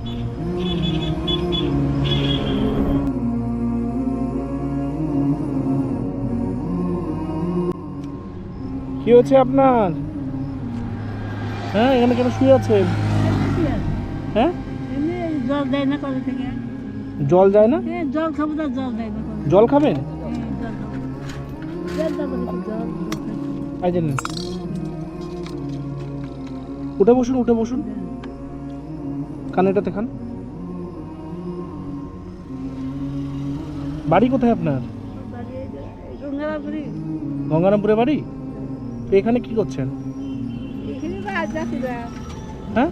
কি হচ্ছে আপনার? হ্যাঁ এখানে কেন শুয়ে আছেন? হ্যাঁ? জল দেয় না থেকে? জল যায় না? জল খাব না জল দেয় না জল খাবেন? জল খাব। জল দেবো না জল আই জানেন উঠে বসুন উঠে বসুন। কানেটাতে খান বাড়ি কোথায় আপনার? গঙ্গারামপুরি বাড়ি? তো এখানে কি করছেন? হ্যাঁ?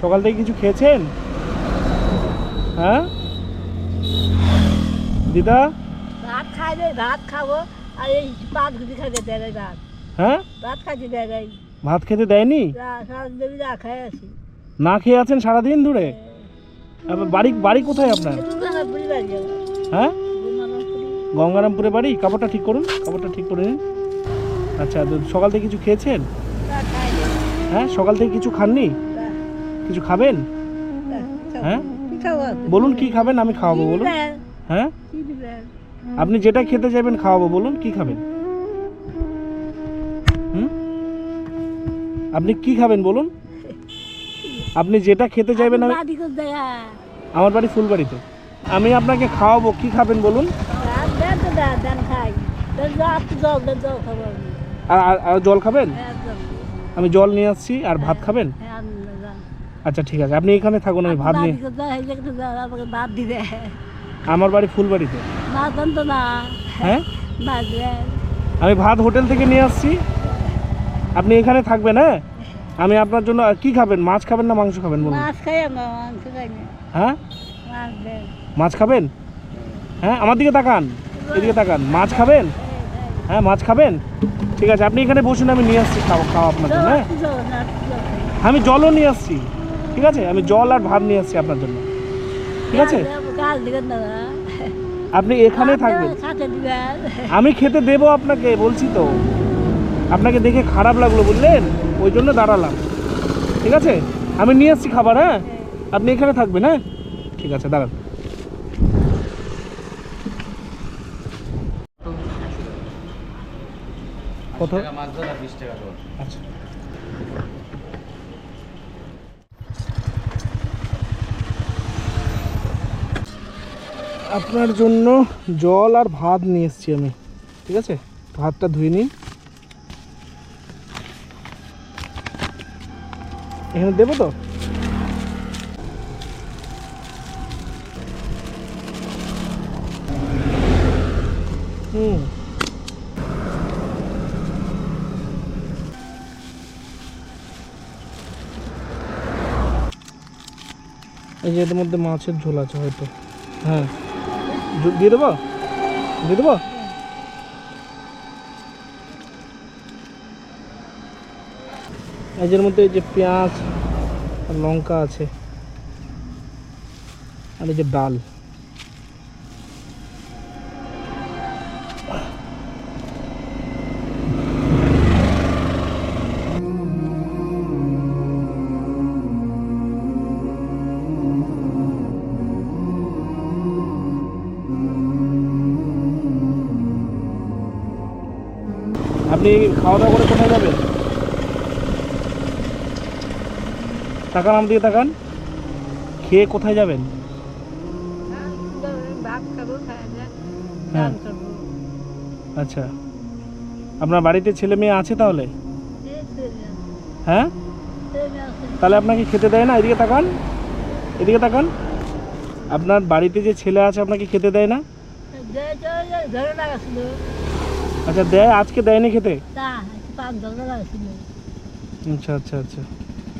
সকাল থেকে কিছু খেয়েছেন? হ্যাঁ? দিদা? ভাত খাই দেয় ভাত খাব। আর এই পাঁচ ঘুটি খাইতে দেয় নাই ভাত। হ্যাঁ? ভাত খাইতে দেয় নাই। ভাত খেতে দেয়নি? রা- সারা খাই আছি। না খেয়ে আছেন সারাদিন ধরে? আবার বাড়ি বাড়ি কোথায় আপনার? হ্যাঁ? গঙ্গারামপুরে বাড়ি? কাপড়টা ঠিক করুন কাপড়টা ঠিক করে নিন। আচ্ছা সকাল থেকে কিছু খেয়েছেন? হ্যাঁ সকাল থেকে কিছু খাননি? কিছু খাবেন? হ্যাঁ? বলুন কি খাবেন আমি খাওয়াবো বলুন? হ্যাঁ আপনি যেটা খেতে যাবেন খাওয়াবো বলুন কি খাবেন আপনি কি খাবেন বলুন আপনি যেটা খেতে চাইবেন আমার বাড়ি ফুলবাড়িতে আমি আপনাকে খাওয়াবো কি খাবেন বলুন আর জল খাবেন হ্যাঁ আমি জল নিয়ে আসছি আর ভাত খাবেন হ্যাঁ আচ্ছা ঠিক আছে আপনি এখানে থাকুন আমি ভাত নিয়ে আমার বাড়ি ফুলবাড়িতে? হ্যাঁ? আমি ভাত হোটেল থেকে নিয়ে আসছি। আপনি এখানে থাকবেন হ্যাঁ? আমি আপনার জন্য আর কি খাবেন? মাছ খাবেন না মাংস খাবেন বলুন? হ্যাঁ? মাছ খাবেন? হ্যাঁ আমার দিকে তাকান। এদিকে তাকান। মাছ খাবেন? হ্যাঁ মাছ খাবেন? ঠিক আছে আপনি এখানে বসুন আমি নিয়ে আসছি খাওয়া খাওয়া আপনার জন্য হ্যাঁ? আমি জলও নিয়ে আসছি। ঠিক আছে আমি জল আর ভাত নিয়ে আসছি আপনার জন্য। ঠিক আছে? দিবেন না আপনি এখানে থাকবেন। দিবেন। আমি খেতে দেবো আপনাকে বলছি তো। আপনাকে দেখে খারাপ লাগল বুঝলেন? ওই জন্য দাঁড়ালাম। ঠিক আছে? আমি নিয়ে আসছি খাবার হ্যাঁ? আপনি এখানে থাকবেন হ্যাঁ? ঠিক আছে দাঁড়ান। কত? মাছ ধরা বিশ টাকা আচ্ছা। আপনার জন্য জল আর ভাত নিয়ে এসেছি আমি। ঠিক আছে? ভাতটা ধুয়ে নিন। এখানে দেবো তো? হুম। এই যে এর মধ্যে মাছের ঝোল আছে হয়তো। হ্যাঁ। দিয়ে দেবো দিয়ে দেবো এই যে এর মধ্যে এই যে পেঁয়াজ আর লঙ্কা আছে আর এই যে ডাল আপনি খাওয়া দাওয়া করে কোথায় যাবেন? তাকান আমার দিকে তাকান। খেয়ে কোথায় যাবেন? হ্যাঁ। আচ্ছা। আপনার বাড়িতে ছেলে মেয়ে আছে তাহলে? হ্যাঁ? তাহলে আপনাকে খেতে দেয় না? এদিকে তাকান। এদিকে তাকান। আপনার বাড়িতে যে ছেলে আছে আপনাকে খেতে দেয় না? আচ্ছা দেয়? আজকে দেয়নি খেতে? আচ্ছা আচ্ছা আচ্ছা।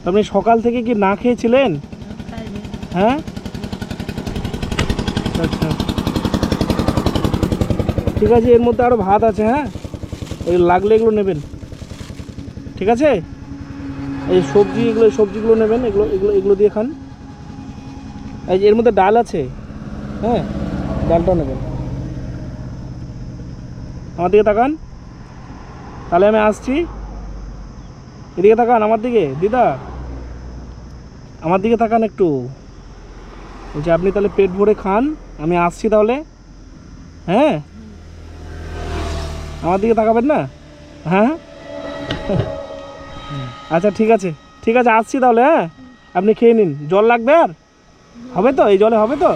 আপনি সকাল থেকে কি না খেয়েছিলেন? হ্যাঁ? আচ্ছা ঠিক আছে এর মধ্যে আরও ভাত আছে হ্যাঁ? এই লাগলে এগুলো নেবেন। ঠিক আছে? এই সবজি এগুলো সবজিগুলো নেবেন এগুলো এগুলো এগুলো দিয়ে খান। এই এর মধ্যে ডাল আছে হ্যাঁ? ডালটাও নেবেন। আমার দিকে তাকান। তাহলে আমি আসছি। এদিকে তাকান আমার দিকে। দিদা, আমার দিকে তাকান একটু। বলছি, আপনি তাহলে পেট ভরে খান, আমি আসছি তাহলে। হ্যাঁ? আমার দিকে তাকাবেন না? হ্যাঁ? আচ্ছা ঠিক আছে। ঠিক আছে, আসছি তাহলে হ্যাঁ? আপনি খেয়ে নিন। জল লাগবে আর? হবে তো? এই জলে হবে তো?